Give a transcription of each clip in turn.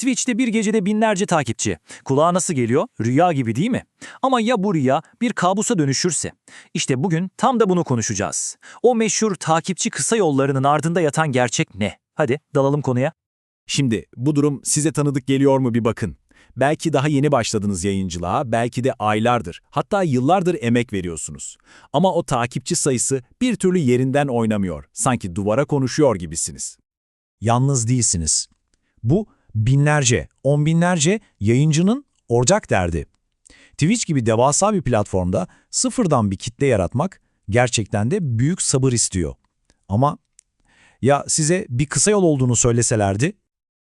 Twitch'te bir gecede binlerce takipçi. Kulağa nasıl geliyor? Rüya gibi değil mi? Ama ya bu rüya bir kabusa dönüşürse? İşte bugün tam da bunu konuşacağız. O meşhur takipçi kısa yollarının ardında yatan gerçek ne? Hadi dalalım konuya. Şimdi bu durum size tanıdık geliyor mu bir bakın. Belki daha yeni başladınız yayıncılığa, belki de aylardır, hatta yıllardır emek veriyorsunuz. Ama o takipçi sayısı bir türlü yerinden oynamıyor. Sanki duvara konuşuyor gibisiniz. Yalnız değilsiniz. Bu binlerce, on binlerce yayıncının ortak derdi. Twitch gibi devasa bir platformda sıfırdan bir kitle yaratmak gerçekten de büyük sabır istiyor. Ama ya size bir kısa yol olduğunu söyleselerdi?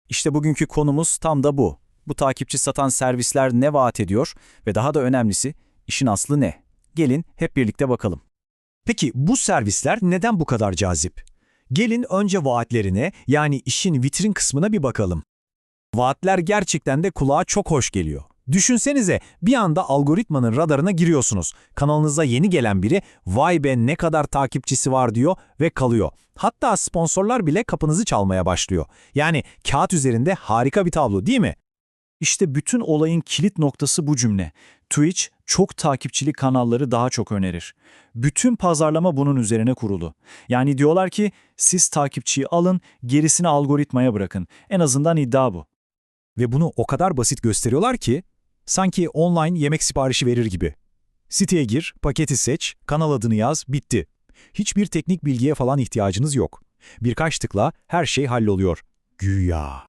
İşte bugünkü konumuz tam da bu. Bu takipçi satan servisler ne vaat ediyor ve daha da önemlisi işin aslı ne? Gelin hep birlikte bakalım. Peki bu servisler neden bu kadar cazip? Gelin önce vaatlerine yani işin vitrin kısmına bir bakalım. Vaatler gerçekten de kulağa çok hoş geliyor. Düşünsenize bir anda algoritmanın radarına giriyorsunuz. Kanalınıza yeni gelen biri vay be ne kadar takipçisi var diyor ve kalıyor. Hatta sponsorlar bile kapınızı çalmaya başlıyor. Yani kağıt üzerinde harika bir tablo değil mi? İşte bütün olayın kilit noktası bu cümle. Twitch çok takipçili kanalları daha çok önerir. Bütün pazarlama bunun üzerine kurulu. Yani diyorlar ki siz takipçiyi alın, gerisini algoritmaya bırakın. En azından iddia bu. Ve bunu o kadar basit gösteriyorlar ki sanki online yemek siparişi verir gibi. Siteye gir, paketi seç, kanal adını yaz, bitti. Hiçbir teknik bilgiye falan ihtiyacınız yok. Birkaç tıkla her şey halloluyor. Güya.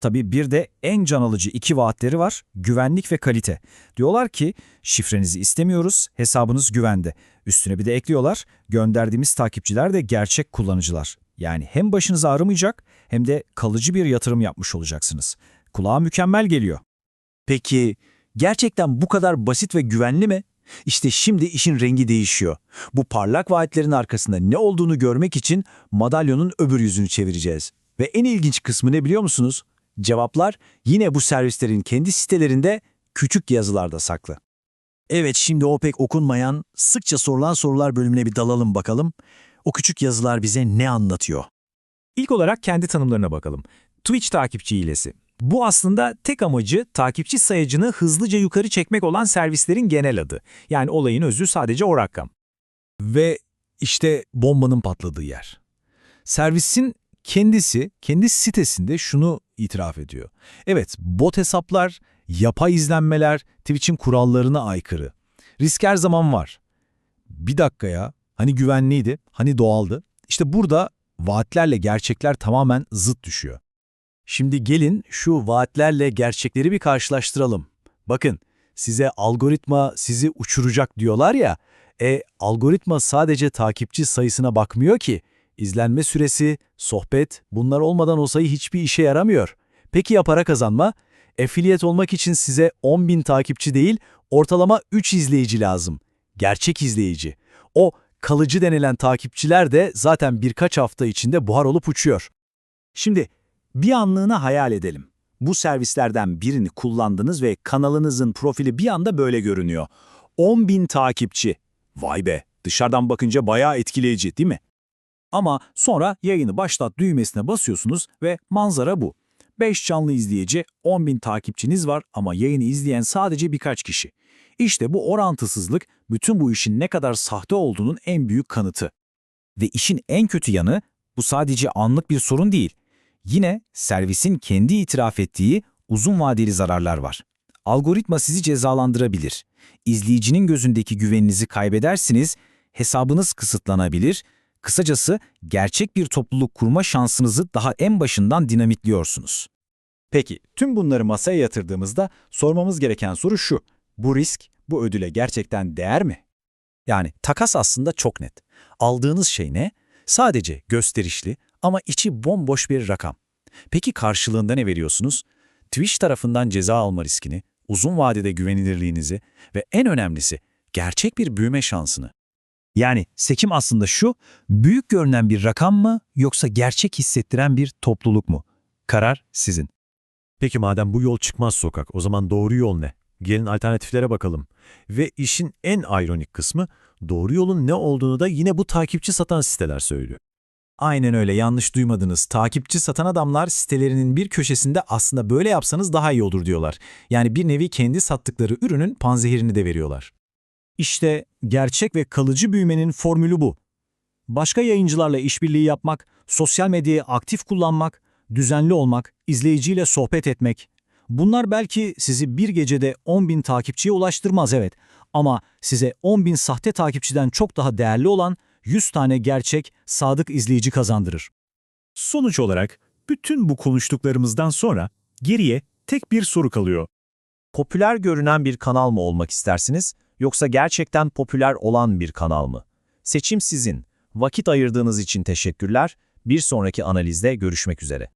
Tabii bir de en can alıcı iki vaatleri var, güvenlik ve kalite. Diyorlar ki şifrenizi istemiyoruz, hesabınız güvende. Üstüne bir de ekliyorlar, gönderdiğimiz takipçiler de gerçek kullanıcılar. Yani hem başınız ağrımayacak hem de kalıcı bir yatırım yapmış olacaksınız. Kulağa mükemmel geliyor. Peki gerçekten bu kadar basit ve güvenli mi? İşte şimdi işin rengi değişiyor. Bu parlak vaatlerin arkasında ne olduğunu görmek için madalyonun öbür yüzünü çevireceğiz. Ve en ilginç kısmı ne biliyor musunuz? Cevaplar yine bu servislerin kendi sitelerinde küçük yazılarda saklı. Evet şimdi o pek okunmayan, sıkça sorulan sorular bölümüne bir dalalım bakalım. O küçük yazılar bize ne anlatıyor? İlk olarak kendi tanımlarına bakalım. Twitch takipçi hilesi. Bu aslında tek amacı takipçi sayacını hızlıca yukarı çekmek olan servislerin genel adı. Yani olayın özü sadece o rakam. Ve işte bombanın patladığı yer. Servisin kendisi, kendi sitesinde şunu itiraf ediyor. Evet, bot hesaplar, yapay izlenmeler Twitch'in kurallarına aykırı. Risk her zaman var. Bir dakika ya, hani güvenliydi, hani doğaldı. İşte burada vaatlerle gerçekler tamamen zıt düşüyor. Şimdi gelin şu vaatlerle gerçekleri bir karşılaştıralım. Bakın size algoritma sizi uçuracak diyorlar ya, e algoritma sadece takipçi sayısına bakmıyor ki. İzlenme süresi, sohbet bunlar olmadan o sayı hiçbir işe yaramıyor. Peki ya para kazanma? Affiliate olmak için size 10.000 takipçi değil, ortalama 3 izleyici lazım. Gerçek izleyici. O kalıcı denilen takipçiler de zaten birkaç hafta içinde buhar olup uçuyor. Şimdi bir anlığına hayal edelim. Bu servislerden birini kullandınız ve kanalınızın profili bir anda böyle görünüyor. 10.000 takipçi. Vay be, dışarıdan bakınca bayağı etkileyici değil mi? Ama sonra yayını başlat düğmesine basıyorsunuz ve manzara bu. 5 canlı izleyici, 10.000 takipçiniz var ama yayını izleyen sadece birkaç kişi. İşte bu orantısızlık bütün bu işin ne kadar sahte olduğunun en büyük kanıtı. Ve işin en kötü yanı bu sadece anlık bir sorun değil. Yine servisin kendi itiraf ettiği uzun vadeli zararlar var. Algoritma sizi cezalandırabilir. İzleyicinin gözündeki güveninizi kaybedersiniz, hesabınız kısıtlanabilir. Kısacası gerçek bir topluluk kurma şansınızı daha en başından dinamitliyorsunuz. Peki, tüm bunları masaya yatırdığımızda sormamız gereken soru şu. Bu risk, bu ödüle gerçekten değer mi? Yani takas aslında çok net. Aldığınız şey ne? Sadece gösterişli ama içi bomboş bir rakam. Peki karşılığında ne veriyorsunuz? Twitch tarafından ceza alma riskini, uzun vadede güvenilirliğinizi ve en önemlisi gerçek bir büyüme şansını. Yani seçim aslında şu, büyük görünen bir rakam mı yoksa gerçek hissettiren bir topluluk mu? Karar sizin. Peki madem bu yol çıkmaz sokak, o zaman doğru yol ne? Gelin alternatiflere bakalım. Ve işin en ironik kısmı, doğru yolun ne olduğunu da yine bu takipçi satan siteler söylüyor. Aynen öyle yanlış duymadınız. Takipçi satan adamlar sitelerinin bir köşesinde aslında böyle yapsanız daha iyi olur diyorlar. Yani bir nevi kendi sattıkları ürünün panzehirini de veriyorlar. İşte gerçek ve kalıcı büyümenin formülü bu. Başka yayıncılarla işbirliği yapmak, sosyal medyayı aktif kullanmak, düzenli olmak, izleyiciyle sohbet etmek. Bunlar belki sizi bir gecede 10 bin takipçiye ulaştırmaz evet ama size 10 bin sahte takipçiden çok daha değerli olan 100 tane gerçek, sadık izleyici kazandırır. Sonuç olarak bütün bu konuştuklarımızdan sonra geriye tek bir soru kalıyor. Popüler görünen bir kanal mı olmak istersiniz yoksa gerçekten popüler olan bir kanal mı? Seçim sizin. Vakit ayırdığınız için teşekkürler. Bir sonraki analizde görüşmek üzere.